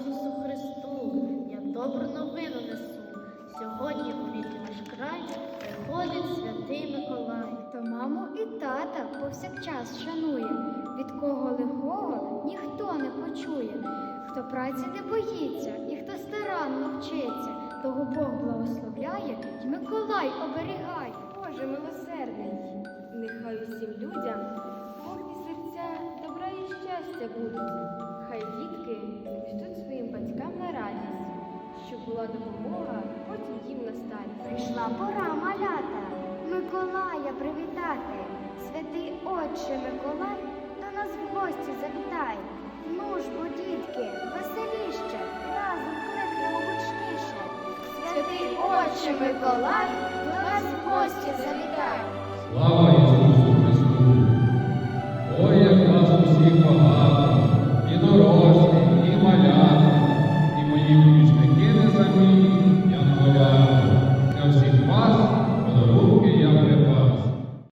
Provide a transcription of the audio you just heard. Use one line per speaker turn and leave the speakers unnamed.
Ісусу Христу! Я добру новину несу. Сьогодні у рідний наш край приходить святий Миколай.
Хто маму і тата повсякчас шанує, від кого лихого ніхто не почує, хто праці не боїться і хто старанно вчиться, того Бог благословляє й Миколай оберігає.
Боже милосердний, нехай усім людям повні серця добра і щастя будуть. Була допомога потім їм на старість.
Прийшла пора малята, Миколая привітати. Святий Отче Миколай до нас в гості завітай. Ну ж, бо, дітки, веселіще, разом кликнемо гучніше. Святий Отче Миколай